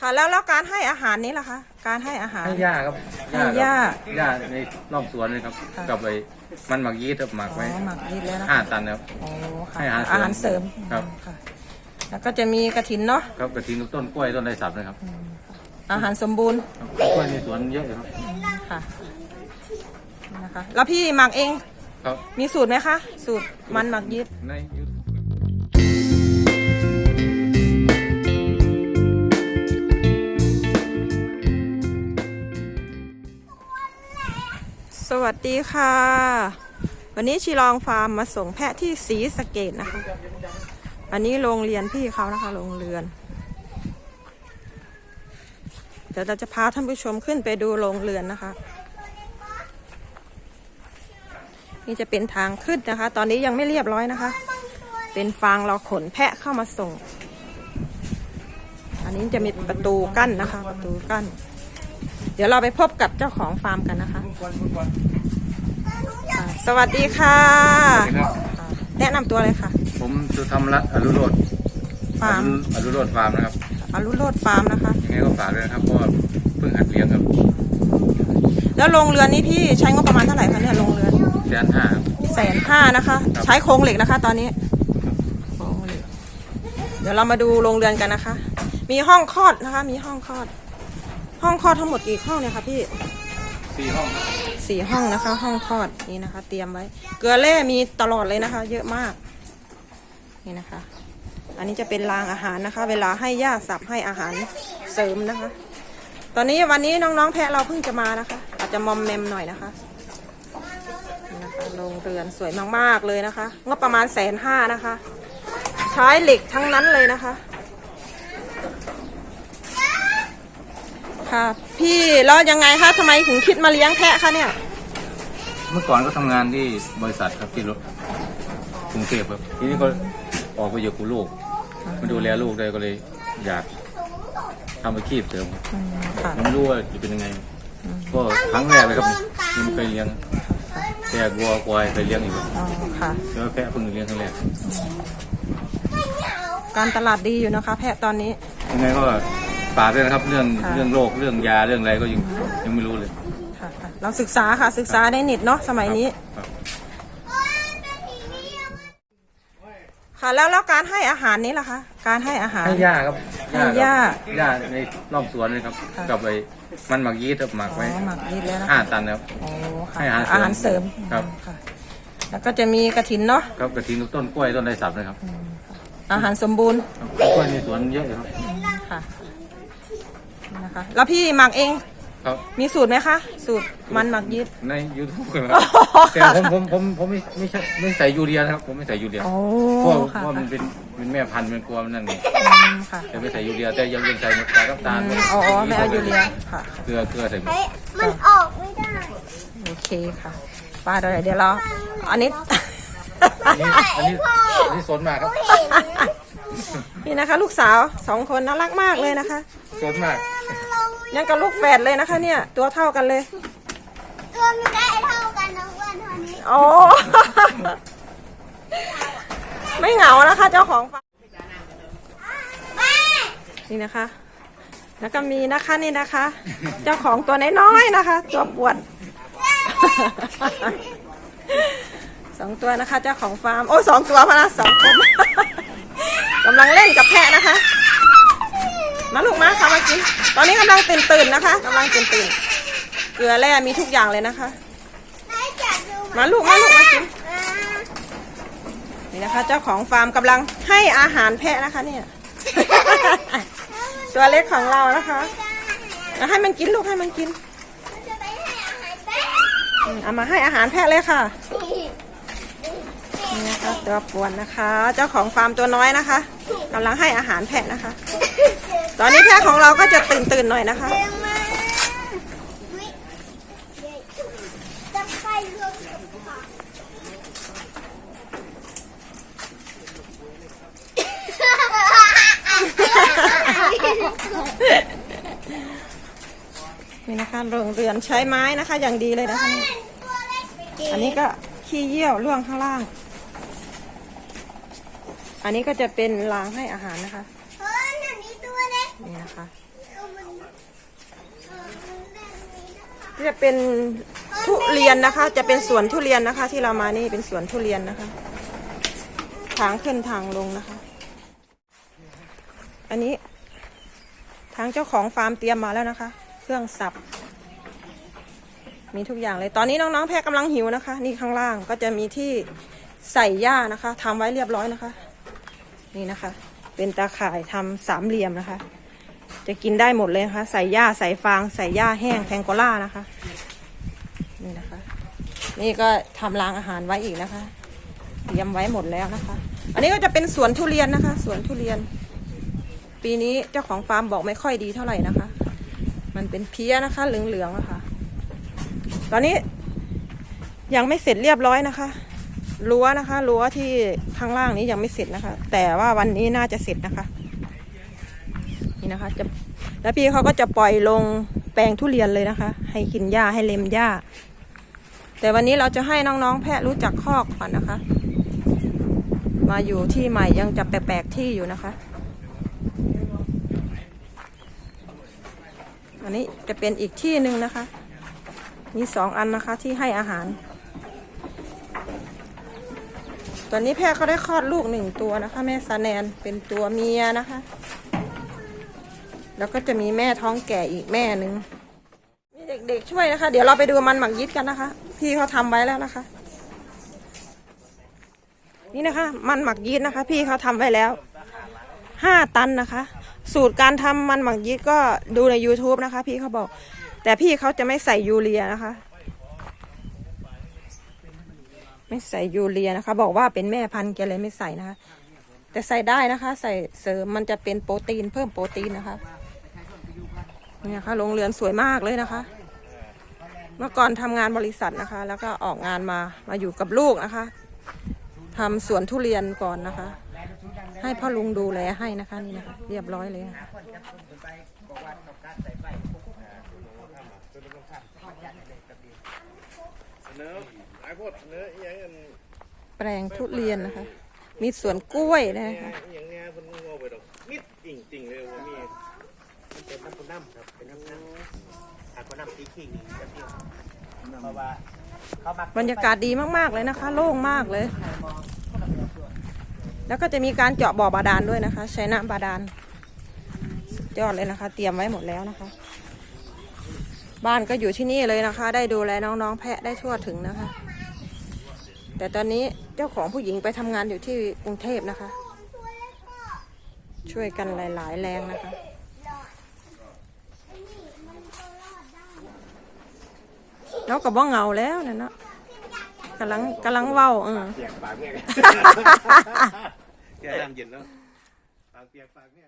ค่ะ แล้วแล้วการให้อาหารนี้ล่ะคะ การให้อาหาร ให้หญ้าครับให้หญ้าครับหญ้าในรอบสวนเลยครับค่ะกับไอ้มันหมักยีสต์ครับหมักอ๋ไว้อหมักยีสต์แล้วนะห้าคะตันครับ โอ้ค่ะให้อาหารอาหารเสริมครับ ค่ะ แล้วก็จะมีกระถินเนาะครับกระถิ่นกับต้นกล้วยต้นไรสับนะครับอาหารสมบูรณ์ครับกล้วยในสวนเยอะเลยครับค่ะนี่นะคะ แล้วพี่หมักเองครับมีสูตรไหมคะ สูตรมันหมักยีสต์ในยู วัสดีค่ะ วันนี้ชีลองฟาร์มมาส่งแพะที่สีสะเกดนะคะ อันนี้โรงเรียนพี่เขานะคะโรงเรือน เดี๋ยวเราจะพาท่านผู้ชมขึ้นไปดูโรงเรือนนะคะ นี่จะเป็นทางขึ้นนะคะ ตอนนี้ยังไม่เรียบร้อยนะคะ เป็นฟางเราขนแพะเข้ามาส่ง อันนี้จะมีประตูกั้นนะคะ ประตูกั้นเดี๋ยวเราไปพบกับเจ้าของฟาร์มกันนะคะ สวัสดีค่ะ สวัสดีครับอ่าแนะนำตัวเลยค่ะ ผมสุธรรมรัตน์อรุโรธฟาร์มอรุโรธฟาร์มนะครับ อรุโรดฟาร์มนะคะ ยังไงก็ฝากด้วยนะครับ เพราะว่าเพิ่งหัดเลี้ยงครับแล้วโรงเรือนนี้พี่ใช้งบประมาณเท่าไหร่คะเนี่ยโรงเรือนแสนห้าครับ แสนห้านะคะ ครับ ใช้โครงเหล็กนะคะ ตอนนี้โครงเหล็กเดี๋ยวเรามาดูโรงเรือนกันนะคะ มีห้องคลอดนะคะ มีห้องคลอด ห้องคลอดทั้งหมดกี่ห้องเนี่ยคะพี่ สี่ห้องครับสี่ห้องนะคะ ห้องคลอดนี่นะคะ เตรียมไว้ เกลือแร่มีตลอดเลยนะคะ เยอะมาก นี่นะคะ อันนี้จะเป็นรางอาหารนะคะ เวลาให้หญ้าสับให้อาหารเสริมนะคะ ตอนนี้วันนี้น้องๆแพะเราเพิ่งจะมานะคะ อาจจะมอมแมมหน่อยนะคะนี่นะคะโรงเรือนสวยมากๆเลยนะคะงบประมาณแสนห้านะคะ ใช้เหล็กทั้งนั้นเลยนะคะ ค่ะ พี่แล้วยังไงคะทำไมถึงคิดมาเลี้ยงแพะคะเนี่ย เมื่อก่อนก็ทำงานที่บริษัทครับที่รถกรุงเทพครับ ทีนี้ก็ออกไปอยู่กับลูกมาดูแลลูกได้ก็เลยอยากทำอาชีพเสริมครับอืมค่ะ ผมไม่รู้ว่าจะเป็นยังไง ก็ครั้งแรกเลยครับยังไม่เคยเลี้ยงแต่วัวควายเคยเลี้ยงอยู่ครับอ๋อค่ะ แต่ว่าแพะเพิ่งเลี้ยงครั้งแรก การตลาดดีอยู่นะคะ แพะตอนนี้ยังไงก็ ฝากด้วยนะครับ เรื่องค่ะ เรื่องโรคเรื่องยาเรื่องอะไรก็ยังยังไม่รู้เลยค่ะค่ะเราศึกษาค่ะศึกษาได้เน็ตเนาะสมัยนี้ ครับ ค่ะแล้วแล้วการให้อาหารนี้ล่ะคะการให้อาหาร ให้หญ้าครับให้หญ้าครับหญ้าในรอบสวนเลยครับค่ะ กับไอ้มันหมักยีสต์ครับหมักอ๋ไว้อหมักยีสต์แล้วนะห้าคะตันครับโอ้ค่ะให้อาหารอาหารเสริมครับ ค่ะแล้วก็จะมีกระถินเนาะครับกระถิ่นกับต้นกล้วยต้นไรสับนะครับอาหารสมบูรณ์ครับกล้วยในสวนเยอะเลยครับค่ะนี่นะ คะแล้วพี่หมักเอง ครับมีสูตรไหมคะ สูตรมันหมักยีสต์ ในยูทูบคอ๋รับอแต่ผมผมผมผมไม่ไม่ใช่ไม่ใส่ยูเรียนะครับ ผมไม่ใส่ยูเรียโอ้เพราะค่ะ เพราะมันเป็นเป็นแม่พันธุ์มันกลัวมันนั่นเองอืมค่ะแต่ไม่ใส่ยูเรียแต่ยังยังใส่น้ำตาลน้ำตาลอ๋อไม่เอายูเรียค่ะ เกลือเกลือใส่หมด เฮ้ยมันออกไม่ได้ โอเคค่ะป้าเดี๋ยวเดี๋ยวเราอันนี้ อันนี้อันนี้อันนี้สนมากครับนี่นะคะ ลูกสาวสองคนน่ารักมากเลยนะคะ สนมาก ยังกับลูกแฝดเลยนะคะ เนี่ย ตัวเท่ากันเลยตัวมันได้เท่ากันนะเพื่อนเท่านี้โอ้ไม่เหงานะคะ เจ้าของฟาร์มแม่นี่นะคะ แล้วก็มีนะคะนี่นะคะ เจ้าของตัวน้อยๆนะคะ ตัวปวดสองตัวนะคะ เจ้าของฟาร์ม โอ้สองตัวพะนะสองคนกำลังเล่นกับแพะนะคะ มาลูกมาค่ะมากิน ตอนนี้กำลังตื่นตื่นๆนะคะกำลังตื่นตื่นๆเกลือแร่มีทุกอย่างเลยนะคะ มาลูกมาลูกมากินนี่นะคะ เจ้าของฟาร์มกำลังให้อาหารแพะนะคะ เนี่ย ตัวเล็กของเรานะคะแล้วให้มันกินลูกให้มันกินอาหามเอามาให้อาหารแพะเลยค่ะนี่นะคะตัวปวนนะคะ เจ้าของฟาร์มตัวน้อยนะคะ กำลังให้อาหารแพะนะคะ ตอนนี้แพะของเราก็จะตื่นตื่นๆหน่อยนะคะ นี่นะคะโรงเรือนใช้ไม้นะคะ อย่างดีเลยนะคะ อันนี้ก็ขี้เยี่ยวล่วงข้างล่าง อันนี้ก็จะเป็นล้างให้อาหารนะคะเฮ้อันนี้ตัวเล็กนี่นะคะจะเป็นทุเรียนนะคะ จะเป็นสวนทุเรียนนะคะ ที่เรามานี่เป็นสวนทุเรียนนะคะ ทางขึ้นทางลงนะคะ อันนี้ทางเจ้าของฟาร์มเตรียมมาแล้วนะคะ เครื่องสับ มีทุกอย่างเลย ตอนนี้น้องๆแพะกำลังหิวนะคะ นี่ข้างล่างก็จะมีที่ใส่หญ้านะคะทำไว้เรียบร้อยนะคะ นี่นะคะ เป็นตาข่ายทำสามเหลี่ยมนะคะ จะกินได้หมดเลยนะคะ ใส่หญ้าใส่ฟางใส่หญ้าแห้งแทงโกล่านะคะ นี่นะคะ นี่ก็ทำรางอาหารไว้อีกนะคะ เตรียมไว้หมดแล้วนะคะ อันนี้ก็จะเป็นสวนทุเรียนนะคะ สวนทุเรียน ปีนี้เจ้าของฟาร์มบอกไม่ค่อยดีเท่าไหร่นะคะ มันเป็นเพี้ยนะคะเหลืองๆอะคะ ตอนนี้ยังไม่เสร็จเรียบร้อยนะคะ รั้วนะคะรั้วที่ข้างล่างนี้ยังไม่เสร็จนะคะ แต่ว่าวันนี้น่าจะเสร็จนะคะ นี่นะคะจะแล้วพี่เขาก็จะปล่อยลงแปลงทุเรียนเลยนะคะ ให้กินหญ้าให้เล็มหญ้า แต่วันนี้เราจะให้น้องๆ แพะรู้จักคอกก่อนนะคะ มาอยู่ที่ใหม่ยังจะแปลกๆที่อยู่นะคะอันนี้จะเป็นอีกที่หนึ่งนะคะ มีสองอันนะคะที่ให้อาหาร ตอนนี้แพะเขาได้คลอดลูกหนึ่งตัวนะคะ แม่ซาแนนเป็นตัวเมียนะคะ แล้วก็จะมีแม่ท้องแก่อีกแม่หนึ่งมีเด็กๆช่วยนะคะ เดี๋ยวเราไปดูมันหมักยิดกันนะคะ พี่เขาทำไว้แล้วนะคะ นี่นะคะ มันหมักยีสต์นะคะ พี่เขาทำไว้แล้วห้าตันนะคะ สูตรการทำมันหมักยีสต์ก็ดูใน YouTube นะคะ พี่เขาบอก แต่พี่เขาจะไม่ใส่ยูเรียนะคะ ไม่ใส่ยูเรียนะคะ บอกว่าเป็นแม่พันธุ์แกเลยไม่ใส่นะคะ แต่ใส่ได้นะคะ ใส่เสริมมันจะเป็นโปรตีนเพิ่มโปรตีนนะคะนี่นะคะโรงเรือนสวยมากเลยนะคะ เมื่อก่อนทำงานบริษัทนะคะ แล้วก็ออกงานมามาอยู่กับลูกนะคะทำสวนทุเรียนก่อนนะคะ ให้พ่อลุงดูแลให้นะคะนี่นะคะ เรียบร้อยเลยนะคะ เสนอหลายพดเสนออหย่างอันแปลงทุเรียนนะคะ มีสวนกล้วยนะอคะหย่างเนี้ยเพิ่นงอไปดอกมิดจริงจริงๆเลยว่ามีเป็นน้ำปูน้ำครับเป็นน้ำน้ำหากว่าน้ำตีขิงนี่จะเที่ยวเพราะว่าเขามักบรรยากาศดีมากๆเลยนะคะ โล่งมากเลย แล้วก็จะมีการเจาะบ่อบาดาลด้วยนะคะ ใช้น้ำบาดาลสุดยอดเลยนะคะ เตรียมไว้หมดแล้วนะคะ บ้านก็อยู่ที่นี่เลยนะคะ ได้ดูแลน้องๆ แพะได้ทั่วถึงนะคะ แต่ตอนนี้เจ้าของผู้หญิงไปทำงานอยู่ที่กรุงเทพนะคะ ช่วยกันหลาย ๆ แรงนะคะแล้วก็บ่เหงาแล้วนะเนาะกำลังกำลังเว้าเออ เปียกปากเนี่ย แกน้ำเย็นแล้วปากเปียกปากเนี่ย